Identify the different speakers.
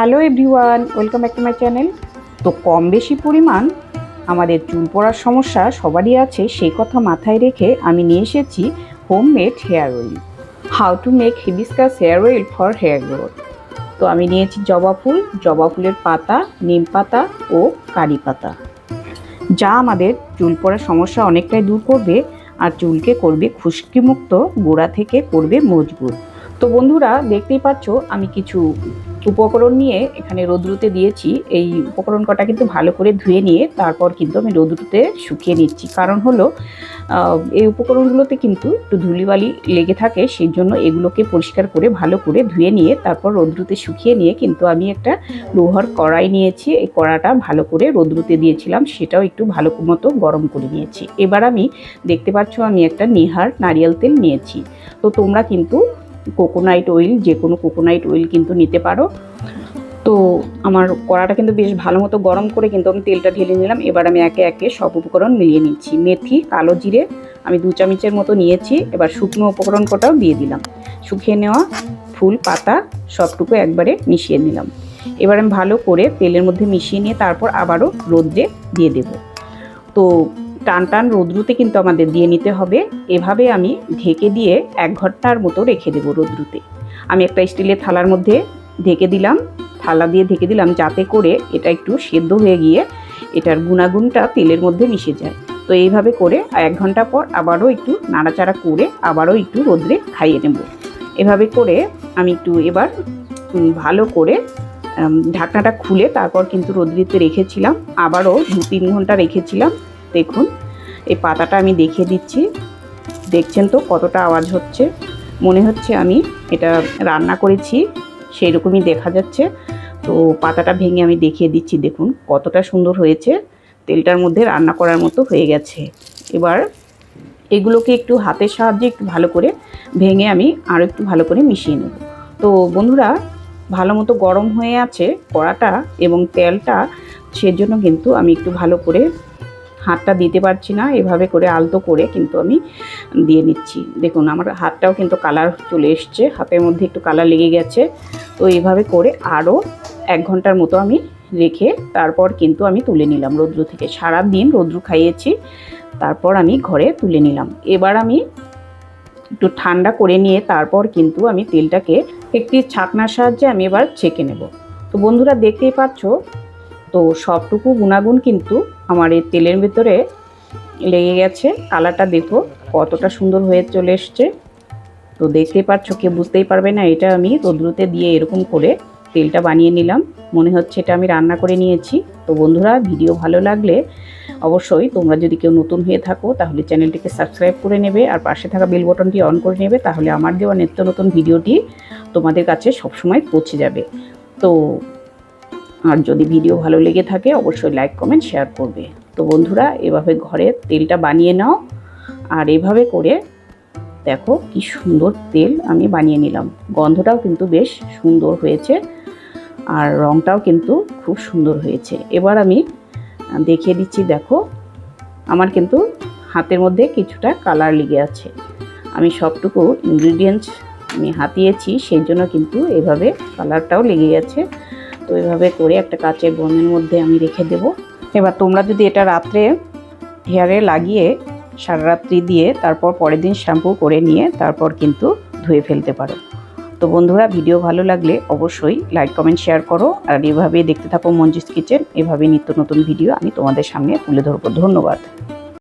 Speaker 1: Hello everyone, welcome back to my channel. তো কম বেশি পরিমাণ আমাদের চুল পড়ার সমস্যা সবারই আছে, সেই কথা মাথায় রেখে আমি নিয়ে এসেছি homemade hair oil how to make hibiscus hair oil for hair growth তো আমি নিয়েছি জবা ফুল, জবা ফুলের পাতা, নিম পাতা ও কারি পাতা। যা আমাদের চুল পড়ার সমস্যা অনেকটাই দূর করবে আর চুলকে করবে খুশকিমুক্ত, গোড়া থেকে করবে মজবুত। তো বন্ধুরা, দেখতেই পাচ্ছ, আমি কিছু উপকরণ নিয়ে এখানে রোদ্রুতে দিয়েছি। এই উপকরণ কটা কিন্তু ভালো করে ধুয়ে নিয়ে তারপর কিন্তু আমি রোদ্রুতে শুকিয়ে নিচ্ছি। কারণ হলো এই উপকরণগুলোতে কিন্তু একটু ধুলিবালি লেগে থাকে সেই জন্য এগুলোকে পরিষ্কার করে, ভালো করে ধুয়ে নিয়ে তারপর রোদ্রুতে শুকিয়ে নিয়ে কিন্তু আমি একটা লোহার কড়াই নিয়েছি। এই কড়াটা ভালো করে রোদ্রুতে দিয়েছিলাম, সেটাও একটু ভালো মতো গরম করে নিয়েছি। এবার আমি দেখতে পাচ্ছ, আমি একটা নিহার নারিয়েল তেল নিয়েছি। তো তোমরা কিন্তু কোকোনাইট অয়েল, যে কোনো কোকোনাইট অয়েল কিন্তু নিতে পারো। তো আমার কড়াটা কিন্তু বেশ ভালো মতো গরম করে কিন্তু আমি তেলটা ঢেলে নিলাম। এবার আমি একে একে সব উপকরণ মিলিয়ে নিচ্ছি। মেথি, কালো জিরে আমি দু চামচের মতো নিয়েছি। এবার শুকনো উপকরণ কটাও দিয়ে দিলাম। শুকিয়ে নেওয়া ফুল, পাতা সবটুকু একবারে মিশিয়ে নিলাম। এবার আমি ভালো করে তেলের মধ্যে মিশিয়ে নিয়ে তারপর আবারও রোদ্রে দিয়ে দেব। তো টান টান রোদ্রুতে কিন্তু আমাদের দিয়ে নিতে হবে। এভাবে আমি ঢেকে দিয়ে এক ঘণ্টার মতো রেখে দেবো রোদ্রুতে। আমি একটা স্টিলের থালার মধ্যে ঢেকে দিলাম। থালা দিয়ে ঢেকে দিলাম যাতে করে এটা একটু সেদ্ধ হয়ে গিয়ে এটার গুণাগুণটা তেলের মধ্যে মিশে যায়। তো এইভাবে করে এক ঘণ্টা পর আবারও একটু নাড়াচাড়া করে আবারও একটু রোদ্রে খাইয়ে নেব। এভাবে করে আমি একটু এবার ভালো করে ঢাকনাটা খুলে তারপর কিন্তু রোদ্রিতে রেখেছিলাম। আবারও দু তিন ঘণ্টা রেখেছিলাম। দেখুন, এই পাতাটা আমি দেখিয়ে দিচ্ছি। দেখছেন তো কতটা আওয়াজ হচ্ছে? মনে হচ্ছে আমি এটা রান্না করেছি সেই রকমই দেখা যাচ্ছে। তো পাতাটা ভেঙে আমি দেখিয়ে দিচ্ছি, দেখুন কতটা সুন্দর হয়েছে। তেলটার মধ্যে রান্না করার মতো হয়ে গেছে। এবার এগুলোকে একটু হাতের সাহায্যে একটু ভালো করে ভেঙে আমি আরও একটু ভালো করে মিশিয়ে নেব। তো বন্ধুরা, ভালো মতো গরম হয়ে আছে কড়াটা এবং তেলটা, সেজন্য কিন্তু আমি একটু ভালো করে হাতটা দিতে পারছি না, এভাবে করে আলতো করে কিন্তু আমি দিয়ে নিচ্ছি। দেখুন, আমার হাতটাও কিন্তু কালার চলে এসছে, হাতের মধ্যে একটু কালার লেগে গেছে। তো এইভাবে করে আরও এক ঘণ্টার মতো আমি রেখে তারপর কিন্তু আমি তুলে নিলাম রৌদ্র থেকে। সারা দিন রৌদ্র খাইয়েছি, তারপর আমি ঘরে তুলে নিলাম। এবার আমি একটু ঠান্ডা করে নিয়ে তারপর কিন্তু আমি তেলটাকে একটি ছাকনার সাহায্যে আমি এবার ছেঁকে নেব। তো বন্ধুরা দেখতেই পাচ্ছ তো সবটুকু গুণাগুণ কিন্তু আমার এই তেলের ভেতরে লেগে গেছে। কালারটা দেখো, কতটা সুন্দর হয়ে চলে এসছে। তো দেখতেই পাচ্ছ, কেউ বুঝতেই পারবে না, এটা আমি রোদ্রুতে দিয়ে এরকম করে তেলটা বানিয়ে নিলাম। মনে হচ্ছে এটা আমি রান্না করে নিয়েছি। তো বন্ধুরা, ভিডিও ভালো লাগলে অবশ্যই তোমরা যদি কেউ নতুন হয়ে থাকো, তাহলে চ্যানেলটিকে সাবস্ক্রাইব করে নেবে আর পাশে থাকা বেল বটনটি অন করে নেবে, তাহলে আমার দেওয়া নিত্য নতুন ভিডিওটি তোমাদের কাছে সবসময় পৌঁছে যাবে। তো আর যদি ভিডিও ভালো লেগে থাকে, অবশ্যই লাইক কমেন্ট শেয়ার করবে। তো বন্ধুরা, এভাবে ঘরে তেলটা বানিয়ে নাও। আর এভাবে করে দেখো কি সুন্দর তেল আমি বানিয়ে নিলাম। গন্ধটাও কিন্তু বেশ সুন্দর হয়েছে আর রঙটাও কিন্তু খুব সুন্দর হয়েছে। এবার আমি দেখিয়ে দিচ্ছি, দেখো, আমার কিন্তু হাতের মধ্যে কিছুটা কালার লেগে আছে। আমি সবটুকু ইনগ্রিডিয়েন্টস আমি হাতিয়েছি, সেই জন্য কিন্তু এভাবে কালারটাও লেগে গেছে। তো এভাবে করে একটা কাচের বনের মধ্যে আমি রেখে দেব। এবার তোমরা যদি এটা রাত্রে হেয়ারে লাগিয়ে সারা রাত্রি দিয়ে তারপর পরের দিন শ্যাম্পু করে নিয়ে তারপর কিন্তু ধুয়ে ফেলতে পারো। তো বন্ধুরা ভিডিও ভালো লাগলে অবশ্যই লাইক কমেন্ট শেয়ার করো। আর এভাবে দেখতে থাকো মঞ্জিস কিচেন এভাবে নিত্য নতুন ভিডিও আমি তোমাদের সামনে তুলে ধরবো। ধন্যবাদ।